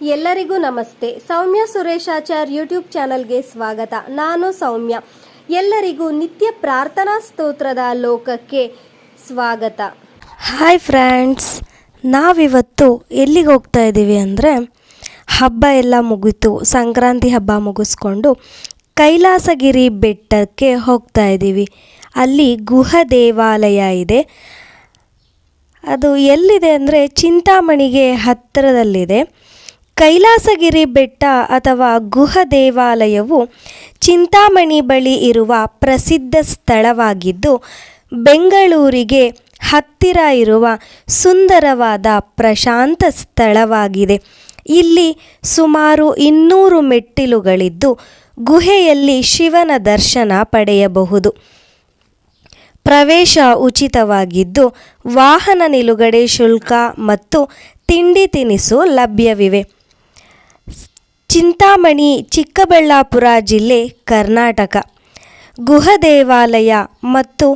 ಎಲ್ಲರಿಗೂ ನಮಸ್ತೆ. ಸೌಮ್ಯ ಸುರೇಶಾಚಾರ್ ಯೂಟ್ಯೂಬ್ ಚಾನಲ್ಗೆ ಸ್ವಾಗತ. ನಾನು ಸೌಮ್ಯ. ಎಲ್ಲರಿಗೂ ನಿತ್ಯ ಪ್ರಾರ್ಥನಾ ಸ್ತೋತ್ರದ ಲೋಕಕ್ಕೆ ಸ್ವಾಗತ. ಹಾಯ್ ಫ್ರೆಂಡ್ಸ್, ನಾವಿವತ್ತು ಎಲ್ಲಿಗೆ ಹೋಗ್ತಾ ಇದ್ದೀವಿ ಅಂದರೆ ಹಬ್ಬ ಎಲ್ಲ ಮುಗಿತು. ಸಂಕ್ರಾಂತಿ ಹಬ್ಬ ಮುಗಿಸ್ಕೊಂಡು ಕೈಲಾಸಗಿರಿ ಬೆಟ್ಟಕ್ಕೆ ಹೋಗ್ತಾ ಇದ್ದೀವಿ. ಅಲ್ಲಿ ಗುಹ ದೇವಾಲಯ ಇದೆ. ಅದು ಎಲ್ಲಿದೆ ಅಂದರೆ ಚಿಂತಾಮಣಿಗೆ ಹತ್ತಿರದಲ್ಲಿದೆ. ಕೈಲಾಸಗಿರಿ ಬೆಟ್ಟ ಅಥವಾ ಗುಹ ದೇವಾಲಯವು ಚಿಂತಾಮಣಿ ಬಳಿ ಇರುವ ಪ್ರಸಿದ್ಧ ಸ್ಥಳವಾಗಿದ್ದು, ಬೆಂಗಳೂರಿಗೆ ಹತ್ತಿರ ಇರುವ ಸುಂದರವಾದ ಪ್ರಶಾಂತ ಸ್ಥಳವಾಗಿದೆ. ಇಲ್ಲಿ ಸುಮಾರು ಇನ್ನೂರು ಮೆಟ್ಟಿಲುಗಳಿದ್ದು, ಗುಹೆಯಲ್ಲಿ ಶಿವನ ದರ್ಶನ ಪಡೆಯಬಹುದು. ಪ್ರವೇಶ ಉಚಿತವಾಗಿದ್ದು, ವಾಹನ ನಿಲುಗಡೆ ಶುಲ್ಕ ಮತ್ತು ತಿಂಡಿ ತಿನಿಸು ಲಭ್ಯವಿವೆ. ಚಿಂತಾಮಣಿ, ಚಿಕ್ಕಬಳ್ಳಾಪುರ ಜಿಲ್ಲೆ ಕರ್ನಾಟಕ. ಗುಹ ದೇವಾಲಯ ಮತ್ತು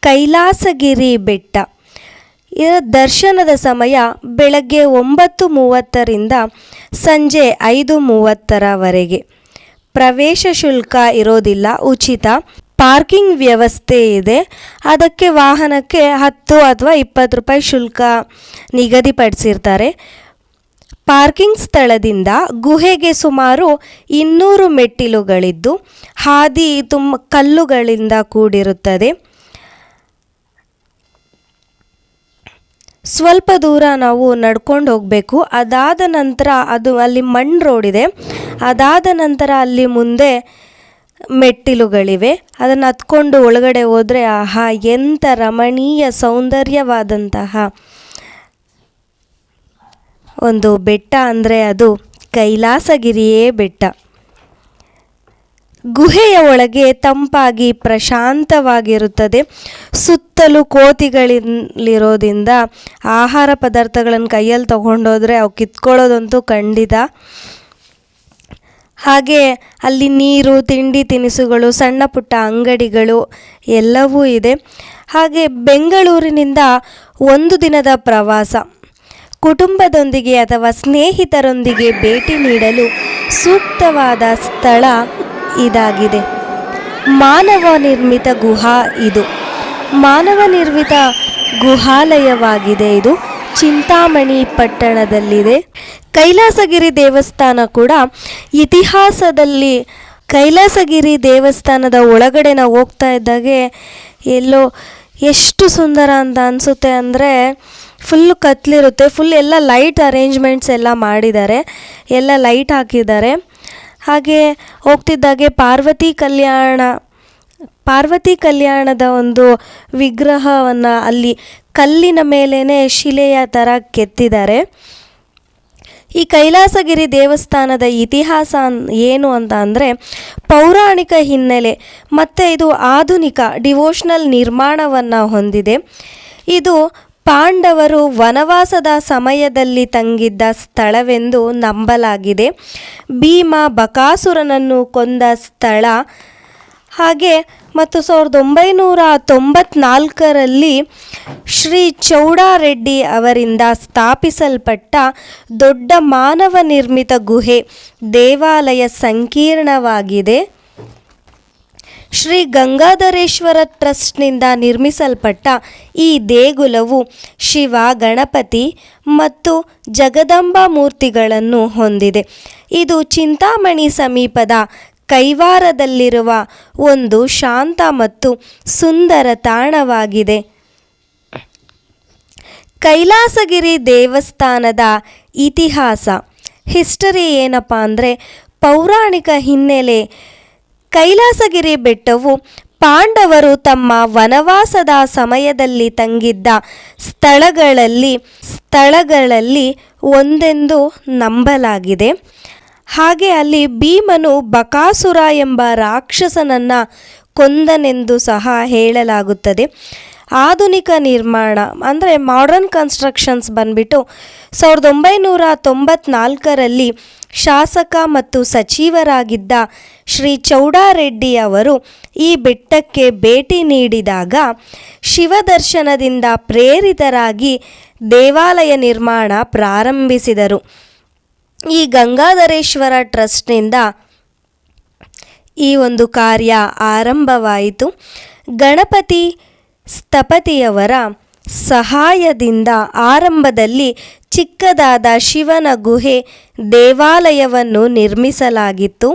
ಕೈಲಾಸಗಿರಿ ಬೆಟ್ಟ. ಇದರ ದರ್ಶನದ ಸಮಯ ಬೆಳಗ್ಗೆ ಒಂಬತ್ತು ಮೂವತ್ತರಿಂದ ಸಂಜೆ ಐದು ಮೂವತ್ತರವರೆಗೆ ಪ್ರವೇಶ ಶುಲ್ಕ ಇರೋದಿಲ್ಲ, ಉಚಿತ. ಪಾರ್ಕಿಂಗ್ ವ್ಯವಸ್ಥೆ ಇದೆ. ಅದಕ್ಕೆ ವಾಹನಕ್ಕೆ ಹತ್ತು ಅಥವಾ ಇಪ್ಪತ್ತು ರೂಪಾಯಿ ಶುಲ್ಕ ನಿಗದಿಪಡಿಸಿರ್ತಾರೆ. ಪಾರ್ಕಿಂಗ್ ಸ್ಥಳದಿಂದ ಗುಹೆಗೆ ಸುಮಾರು ಇನ್ನೂರು ಮೆಟ್ಟಿಲುಗಳಿದ್ದು, ಹಾದಿ ತುಂಬ ಕಲ್ಲುಗಳಿಂದ ಕೂಡಿರುತ್ತದೆ. ಸ್ವಲ್ಪ ದೂರ ನಾವು ನಡ್ಕೊಂಡು ಹೋಗಬೇಕು. ಅದಾದ ನಂತರ ಅದು ಅಲ್ಲಿ ಮಣ್ಣು ರೋಡ್ ಇದೆ ಅದಾದ ನಂತರ ಅಲ್ಲಿ ಮುಂದೆ ಮೆಟ್ಟಿಲುಗಳಿವೆ. ಅದನ್ನು ಹತ್ಕೊಂಡು ಒಳಗಡೆ ಹೋದರೆ, ಆಹಾ, ಎಂಥ ರಮಣೀಯ ಸೌಂದರ್ಯವಾದಂತಹ ಒಂದು ಬೆಟ್ಟ ಅಂದರೆ ಅದು ಕೈಲಾಸಗಿರಿಯೇ ಬೆಟ್ಟ. ಗುಹೆಯ ಒಳಗೆ ತಂಪಾಗಿ ಪ್ರಶಾಂತವಾಗಿರುತ್ತದೆ. ಸುತ್ತಲೂ ಕೋತಿಗಳಿರೋದ್ರಿಂದ ಆಹಾರ ಪದಾರ್ಥಗಳನ್ನು ಕೈಯಲ್ಲಿ ತಗೊಂಡೋದ್ರೆ ಅವು ಕಿತ್ಕೊಳ್ಳೋದಂತೂ ಖಂಡಿತ. ಹಾಗೆ ಅಲ್ಲಿ ನೀರು, ತಿಂಡಿ ತಿನಿಸುಗಳು, ಸಣ್ಣ ಪುಟ್ಟ ಅಂಗಡಿಗಳು ಎಲ್ಲವೂ ಇದೆ. ಹಾಗೆ ಬೆಂಗಳೂರಿನಿಂದ ಒಂದು ದಿನದ ಪ್ರವಾಸ. ಕುಟುಂಬದೊಂದಿಗೆ ಅಥವಾ ಸ್ನೇಹಿತರೊಂದಿಗೆ ಭೇಟಿ ನೀಡಲು ಸೂಕ್ತವಾದ ಸ್ಥಳ ಇದಾಗಿದೆ. ಮಾನವ ನಿರ್ಮಿತ ಗುಹಾ ಇದು. ಮಾನವ ನಿರ್ಮಿತ ಗುಹಾಲಯವಾಗಿದೆ ಇದು. ಚಿಂತಾಮಣಿ ಪಟ್ಟಣದಲ್ಲಿದೆ. ಕೈಲಾಸಗಿರಿ ದೇವಸ್ಥಾನ ಕೂಡ ಇತಿಹಾಸದಲ್ಲಿ ಕೈಲಾಸಗಿರಿ ದೇವಸ್ಥಾನದ ಒಳಗಡೆ ನಾವು ಹೋಗ್ತಾ ಇದ್ದಾಗೆ ಎಲ್ಲೋ ಎಷ್ಟು ಸುಂದರ ಅಂತ ಅನಿಸುತ್ತೆ ಅಂದರೆ ಫುಲ್ ಕತ್ಲಿರುತ್ತೆ. ಫುಲ್ ಎಲ್ಲ ಲೈಟ್ ಅರೇಂಜ್ಮೆಂಟ್ಸ್ ಎಲ್ಲ ಮಾಡಿದ್ದಾರೆ. ಎಲ್ಲ ಲೈಟ್ ಹಾಕಿದ್ದಾರೆ. ಹಾಗೆ ಹೋಗ್ತಿದ್ದಾಗೆ ಪಾರ್ವತಿ ಕಲ್ಯಾಣ. ಪಾರ್ವತಿ ಕಲ್ಯಾಣದ ಒಂದು ವಿಗ್ರಹವನ್ನು ಅಲ್ಲಿ ಕಲ್ಲಿನ ಮೇಲೇ ಶಿಲೆಯ ಥರ ಕೆತ್ತಿದ್ದಾರೆ. ಈ ಕೈಲಾಸಗಿರಿ ದೇವಸ್ಥಾನದ ಇತಿಹಾಸ ಏನು ಅಂತ ಅಂದರೆ, ಪೌರಾಣಿಕ ಹಿನ್ನೆಲೆ ಮತ್ತು ಇದು ಆಧುನಿಕ ಡಿವೋಷನಲ್ ನಿರ್ಮಾಣವನ್ನು ಹೊಂದಿದೆ. ಇದು ಪಾಂಡವರು ವನವಾಸದ ಸಮಯದಲ್ಲಿ ತಂಗಿದ್ದ ಸ್ಥಳವೆಂದು ನಂಬಲಾಗಿದೆ. ಭೀಮ ಬಕಾಸುರನನ್ನು ಕೊಂದ ಸ್ಥಳ ಹಾಗೆ ಮತ್ತು ಸಾವಿರದ ಒಂಬೈನೂರ ತೊಂಬತ್ನಾಲ್ಕರಲ್ಲಿ ಶ್ರೀ ಚೌಡಾರೆಡ್ಡಿ ಅವರಿಂದ ಸ್ಥಾಪಿಸಲ್ಪಟ್ಟ ದೊಡ್ಡ ಮಾನವ ನಿರ್ಮಿತ ಗುಹೆ ದೇವಾಲಯ ಸಂಕೀರ್ಣವಾಗಿದೆ. ಶ್ರೀ ಗಂಗಾಧರೇಶ್ವರ ಟ್ರಸ್ಟ್ನಿಂದ ನಿರ್ಮಿಸಲ್ಪಟ್ಟ ಈ ದೇಗುಲವು ಶಿವ, ಗಣಪತಿ ಮತ್ತು ಜಗದಂಬಾ ಮೂರ್ತಿಗಳನ್ನು ಹೊಂದಿದೆ. ಇದು ಚಿಂತಾಮಣಿ ಸಮೀಪದ ಕೈವಾರದಲ್ಲಿರುವ ಒಂದು ಶಾಂತ ಮತ್ತು ಸುಂದರ ತಾಣವಾಗಿದೆ. ಕೈಲಾಸಗಿರಿ ದೇವಸ್ಥಾನದ ಇತಿಹಾಸ. ಹಿಸ್ಟರಿ ಏನಪ್ಪ ಅಂದರೆ ಪೌರಾಣಿಕ ಹಿನ್ನೆಲೆ ಕೈಲಾಸಗಿರಿ ಬೆಟ್ಟವು ಪಾಂಡವರು ತಮ್ಮ ವನವಾಸದ ಸಮಯದಲ್ಲಿ ತಂಗಿದ್ದ ಸ್ಥಳಗಳಲ್ಲಿ ಸ್ಥಳಗಳಲ್ಲಿ ಒಂದೆಂದು ನಂಬಲಾಗಿದೆ. ಹಾಗೆ ಅಲ್ಲಿ ಭೀಮನು ಬಕಾಸುರ ಎಂಬ ರಾಕ್ಷಸನನ್ನು ಕೊಂದನೆಂದು ಸಹ ಹೇಳಲಾಗುತ್ತದೆ. ಆಧುನಿಕ ನಿರ್ಮಾಣ, ಅಂದರೆ ಮಾಡರ್ನ್ ಕನ್ಸ್ಟ್ರಕ್ಷನ್ಸ್ ಬಂದ್ಬಿಟ್ಟು ಸಾವಿರದ ಒಂಬೈನೂರ ತೊಂಬತ್ನಾಲ್ಕರಲ್ಲಿ ಶಾಸಕ ಮತ್ತು ಸಚಿವರಾಗಿದ್ದ ಶ್ರೀ ಚೌಡಾರೆಡ್ಡಿ ಅವರು ಈ ಬೆಟ್ಟಕ್ಕೆ ಭೇಟಿ ನೀಡಿದಾಗ ಶಿವದರ್ಶನದಿಂದ ಪ್ರೇರಿತರಾಗಿ ದೇವಾಲಯ ನಿರ್ಮಾಣ ಪ್ರಾರಂಭಿಸಿದರು. ಈ ಗಂಗಾಧರೇಶ್ವರ ಟ್ರಸ್ಟ್ನಿಂದ ಈ ಒಂದು ಕಾರ್ಯ ಆರಂಭವಾಯಿತು. ಗಣಪತಿ ಸ್ಥಪತಿಯವರ ಸಹಾಯದಿಂದ ಆರಂಭದಲ್ಲಿ ಚಿಕ್ಕದಾದ ಶಿವನ ಗುಹೆ ದೇವಾಲಯವನ್ನು ನಿರ್ಮಿಸಲಾಗಿತ್ತು.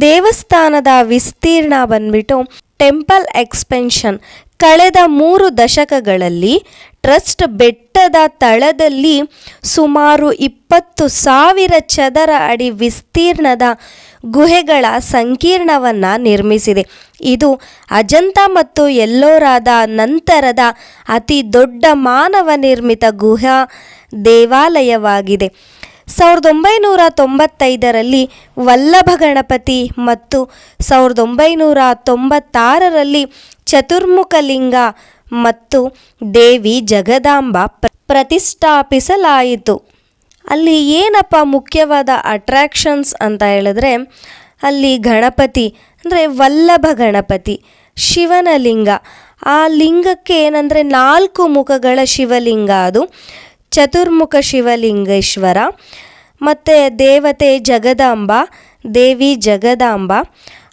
ದೇವಸ್ಥಾನದ ವಿಸ್ತೀರ್ಣ ಬಂದ್ಬಿಟ್ಟು ಟೆಂಪಲ್ ಎಕ್ಸ್ಪೆನ್ಷನ್. ಕಳೆದ ಮೂರು ದಶಕಗಳಲ್ಲಿ ಟ್ರಸ್ಟ್ ಬೆಟ್ಟದ ತಳದಲ್ಲಿ ಸುಮಾರು ಇಪ್ಪತ್ತು ಸಾವಿರ ಚದರ ಅಡಿ ವಿಸ್ತೀರ್ಣದ ಗುಹೆಗಳ ಸಂಕೀರ್ಣವನ್ನು ನಿರ್ಮಿಸಿದೆ. ಇದು ಅಜಂತ ಮತ್ತು ಎಲ್ಲೋರಾದ ನಂತರದ ಅತಿ ದೊಡ್ಡ ಮಾನವ ನಿರ್ಮಿತ ಗುಹಾ ದೇವಾಲಯವಾಗಿದೆ. ಸಾವಿರದ ಒಂಬೈನೂರ ತೊಂಬತ್ತೈದರಲ್ಲಿ ವಲ್ಲಭ ಗಣಪತಿ ಮತ್ತು ಸಾವಿರದ ಒಂಬೈನೂರ ತೊಂಬತ್ತಾರರಲ್ಲಿ ಚತುರ್ಮುಖ ಲಿಂಗ ಮತ್ತು ದೇವಿ ಜಗದಾಂಬ ಪ್ರತಿಷ್ಠಾಪಿಸಲಾಯಿತು. ಅಲ್ಲಿ ಏನಪ್ಪ ಮುಖ್ಯವಾದ ಅಟ್ರ್ಯಾಕ್ಷನ್ಸ್ ಅಂತ ಹೇಳಿದ್ರೆ, ಅಲ್ಲಿ ಗಣಪತಿ, ಅಂದರೆ ವಲ್ಲಭ ಗಣಪತಿ ಶಿವನ ಲಿಂಗ ಆ ಲಿಂಗಕ್ಕೆ ಏನಂದರೆ ನಾಲ್ಕು ಮುಖಗಳ ಶಿವಲಿಂಗ ಅದು. ಚತುರ್ಮುಖ ಶಿವಲಿಂಗೇಶ್ವರ, ಮತ್ತು ದೇವತೆ ಜಗದಾಂಬ, ದೇವಿ ಜಗದಾಂಬ.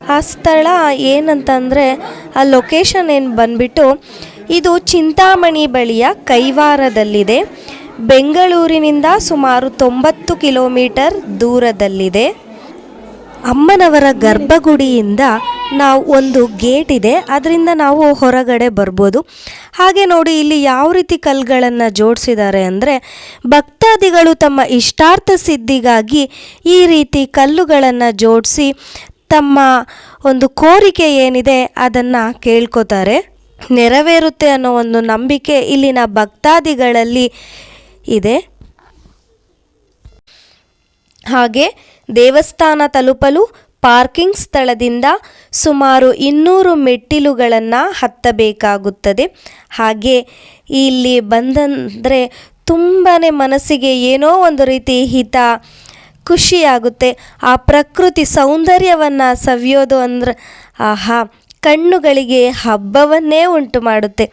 ಆ ಸ್ಥಳ ಏನಂತಂದರೆ, ಆ ಲೊಕೇಶನ್ ಏನು ಬಂದ್ಬಿಟ್ಟು, ಇದು ಚಿಂತಾಮಣಿ ಬಳಿಯ ಕೈವಾರದಲ್ಲಿದೆ. ಬೆಂಗಳೂರಿನಿಂದ ಸುಮಾರು ತೊಂಬತ್ತು ಕಿಲೋಮೀಟರ್ ದೂರದಲ್ಲಿದೆ. ಅಮ್ಮನವರ ಗರ್ಭಗುಡಿಯಿಂದ ನಾವು ಒಂದು ಗೇಟ್ ಇದೆ. ಅದರಿಂದ ನಾವು ಹೊರಗಡೆ ಬರ್ಬೋದು. ಹಾಗೆ ನೋಡಿ ಇಲ್ಲಿ ಯಾವ ರೀತಿ ಕಲ್ಗಳನ್ನು ಜೋಡಿಸಿದ್ದಾರೆ ಅಂದರೆ ಭಕ್ತಾದಿಗಳು ತಮ್ಮ ಇಷ್ಟಾರ್ಥ ಸಿದ್ಧಿಗಾಗಿ ಈ ರೀತಿ ಕಲ್ಲುಗಳನ್ನು ಜೋಡಿಸಿ ತಮ್ಮ ಒಂದು ಕೋರಿಕೆ ಏನಿದೆ ಅದನ್ನು ಕೇಳ್ಕೋತಾರೆ. ನೆರವೇರುತ್ತೆ ಅನ್ನೋ ಒಂದು ನಂಬಿಕೆ ಇಲ್ಲಿನ ಭಕ್ತಾದಿಗಳಲ್ಲಿ ಇದೆ. ಹಾಗೆ ದೇವಸ್ಥಾನ ತಲುಪಲು ಪಾರ್ಕಿಂಗ್ ಸ್ಥಳದಿಂದ ಸುಮಾರು ಇನ್ನೂರು ಮೆಟ್ಟಿಲುಗಳನ್ನು ಹತ್ತಬೇಕಾಗುತ್ತದೆ. ಹಾಗೆ ಇಲ್ಲಿ ಬಂದಂದರೆ ತುಂಬಾ ಮನಸ್ಸಿಗೆ ಏನೋ ಒಂದು ರೀತಿ ಹಿತ, ಖುಷಿಯಾಗುತ್ತೆ. ಆ ಪ್ರಕೃತಿ ಸೌಂದರ್ಯವನ್ನು ಸವಿಯೋದು ಅಂದ್ರೆ, ಆಹಾ, ಕಣ್ಣುಗಳಿಗೆ ಹಬ್ಬವನ್ನೇ ಉಂಟು ಮಾಡುತ್ತೆ.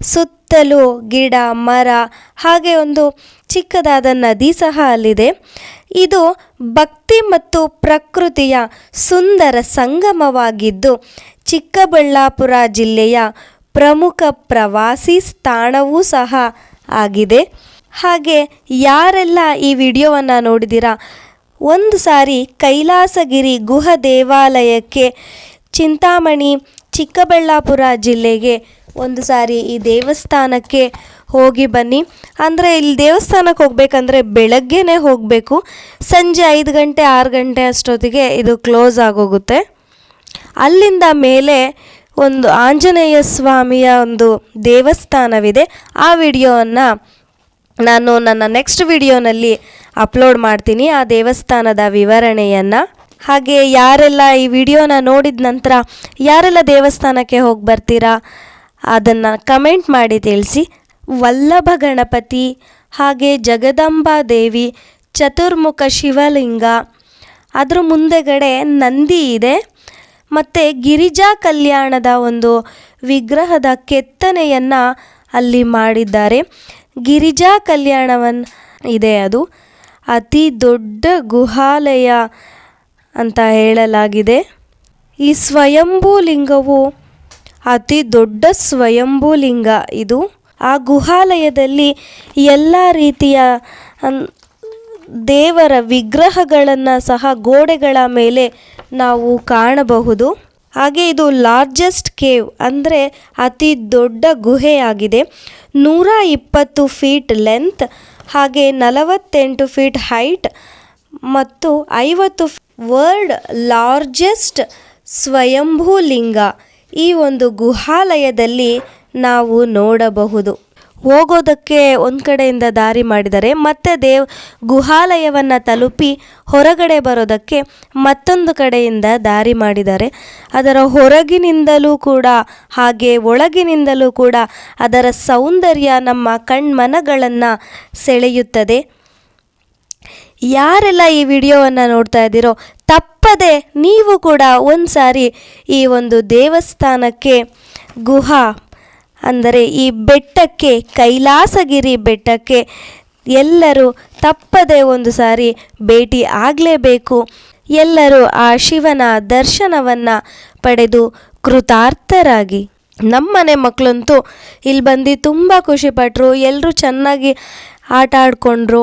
ಸುತ್ತಲೂ ಗಿಡ, ಮರ, ಹಾಗೆ ಒಂದು ಚಿಕ್ಕದಾದ ನದಿ ಸಹ ಅಲ್ಲಿದೆ. ಇದು ಭಕ್ತಿ ಮತ್ತು ಪ್ರಕೃತಿಯ ಸುಂದರ ಸಂಗಮವಾಗಿದ್ದು, ಚಿಕ್ಕಬಳ್ಳಾಪುರ ಜಿಲ್ಲೆಯ ಪ್ರಮುಖ ಪ್ರವಾಸಿ ತಾಣವೂ ಸಹ ಆಗಿದೆ. ಹಾಗೆ ಯಾರೆಲ್ಲ ಈ ವಿಡಿಯೋವನ್ನು ನೋಡಿದಿರಾ ಒಂದು ಸಾರಿ ಕೈಲಾಸಗಿರಿ ಗುಹ ದೇವಾಲಯಕ್ಕೆ ಚಿಂತಾಮಣಿ ಚಿಕ್ಕಬಳ್ಳಾಪುರ ಜಿಲ್ಲೆಗೆ ಒಂದು ಸಾರಿ ಈ ದೇವಸ್ಥಾನಕ್ಕೆ ಹೋಗಿ ಬನ್ನಿ. ಅಂದರೆ ಇಲ್ಲಿ ದೇವಸ್ಥಾನಕ್ಕೆ ಹೋಗಬೇಕಂದ್ರೆ ಬೆಳಗ್ಗೆನೇ ಹೋಗಬೇಕು. ಸಂಜೆ ಐದು ಗಂಟೆ, ಆರು ಗಂಟೆ ಅಷ್ಟೊತ್ತಿಗೆ ಇದು ಕ್ಲೋಸ್ ಆಗೋಗುತ್ತೆ. ಅಲ್ಲಿಂದ ಮೇಲೆ ಒಂದು ಆಂಜನೇಯ ಸ್ವಾಮಿಯ ಒಂದು ದೇವಸ್ಥಾನವಿದೆ. ಆ ವಿಡಿಯೋವನ್ನು ನಾನು ನನ್ನ ನೆಕ್ಸ್ಟ್ ವಿಡಿಯೋನಲ್ಲಿ ಅಪ್ಲೋಡ್ ಮಾಡ್ತೀನಿ, ಆ ದೇವಸ್ಥಾನದ ವಿವರಣೆಯನ್ನು. ಹಾಗೆ ಯಾರೆಲ್ಲ ಈ ವಿಡಿಯೋನ ನೋಡಿದ ನಂತರ ಯಾರೆಲ್ಲ ದೇವಸ್ಥಾನಕ್ಕೆ ಹೋಗಿ ಬರ್ತೀರಾ? ಅದನ್ನು ಕಮೆಂಟ್ ಮಾಡಿ ತಿಳಿಸಿ. ವಲ್ಲಭ ಗಣಪತಿ ಹಾಗೆ ಜಗದಂಬಾ ದೇವಿ, ಚತುರ್ಮುಖ ಶಿವಲಿಂಗ, ಅದರ ಮುಂದೆಗಡೆ ನಂದಿ ಇದೆ. ಮತ್ತು ಗಿರಿಜಾ ಕಲ್ಯಾಣದ ಒಂದು ವಿಗ್ರಹದ ಕೆತ್ತನೆಯನ್ನು ಅಲ್ಲಿ ಮಾಡಿದ್ದಾರೆ. ಗಿರಿಜಾ ಕಲ್ಯಾಣವನ್ ಇದೆ ಅದು. ಅತಿ ದೊಡ್ಡ ಗುಹಾಲಯ ಅಂತ ಹೇಳಲಾಗಿದೆ. ಈ ಸ್ವಯಂಭೂ ಲಿಂಗವು ಅತಿ ದೊಡ್ಡ ಸ್ವಯಂಭೂಲಿಂಗ ಇದು. ಆ ಗುಹಾಲಯದಲ್ಲಿ ಎಲ್ಲ ರೀತಿಯ ದೇವರ ವಿಗ್ರಹಗಳನ್ನು ಸಹ ಗೋಡೆಗಳ ಮೇಲೆ ನಾವು ಕಾಣಬಹುದು. ಹಾಗೆ ಇದು ಲಾರ್ಜೆಸ್ಟ್ ಕೇವ್ ಅಂದರೆ ಅತಿ ದೊಡ್ಡ ಗುಹೆಯಾಗಿದೆ. ನೂರ ಇಪ್ಪತ್ತು ಫೀಟ್ ಲೆಂತ್ ಹಾಗೆ ನಲವತ್ತೆಂಟು ಫೀಟ್ ಹೈಟ್ ಮತ್ತು ಐವತ್ತು ವರ್ಲ್ಡ್ ಲಾರ್ಜೆಸ್ಟ್ ಸ್ವಯಂಭೂ ಲಿಂಗ ಈ ಒಂದು ಗುಹಾಲಯದಲ್ಲಿ ನಾವು ನೋಡಬಹುದು. ಹೋಗೋದಕ್ಕೆ ಒಂದು ಕಡೆಯಿಂದ ದಾರಿ ಮಾಡಿದರೆ ಮತ್ತೆ ದೇವ್ ಗುಹಾಲಯವನ್ನು ತಲುಪಿ ಹೊರಗಡೆ ಬರೋದಕ್ಕೆ ಮತ್ತೊಂದು ಕಡೆಯಿಂದ ದಾರಿ ಮಾಡಿದ್ದಾರೆ ಅದರ ಹೊರಗಿನಿಂದಲೂ ಕೂಡ ಹಾಗೆ ಒಳಗಿನಿಂದಲೂ ಕೂಡ ಅದರ ಸೌಂದರ್ಯ ನಮ್ಮ ಕಣ್ಮನಗಳನ್ನು ಸೆಳೆಯುತ್ತದೆ. ಯಾರೆಲ್ಲ ಈ ವಿಡಿಯೋವನ್ನು ನೋಡ್ತಾ ಇದ್ದೀರೋ ತಪ್ಪದೆ ನೀವು ಕೂಡ ಒಂದು ಸಾರಿ ಈ ಒಂದು ದೇವಸ್ಥಾನಕ್ಕೆ ಗುಹಾ, ಅಂದರೆ ಈ ಬೆಟ್ಟಕ್ಕೆ, ಕೈಲಾಸಗಿರಿ ಬೆಟ್ಟಕ್ಕೆ ಎಲ್ಲರೂ ತಪ್ಪದೆ ಒಂದು ಸಾರಿ ಭೇಟಿ ಆಗಲೇಬೇಕು. ಎಲ್ಲರೂ ಆ ಶಿವನ ದರ್ಶನವನ್ನು ಪಡೆದು ಕೃತಾರ್ಥರಾಗಿ. ನಮ್ಮನೆ ಮಕ್ಕಳಂತೂ ಇಲ್ಲಿ ಬಂದು ತುಂಬ ಖುಷಿಪಟ್ಟರು ಎಲ್ಲರೂ ಚೆನ್ನಾಗಿ ಆಟ ಆಡಿಕೊಂಡ್ರು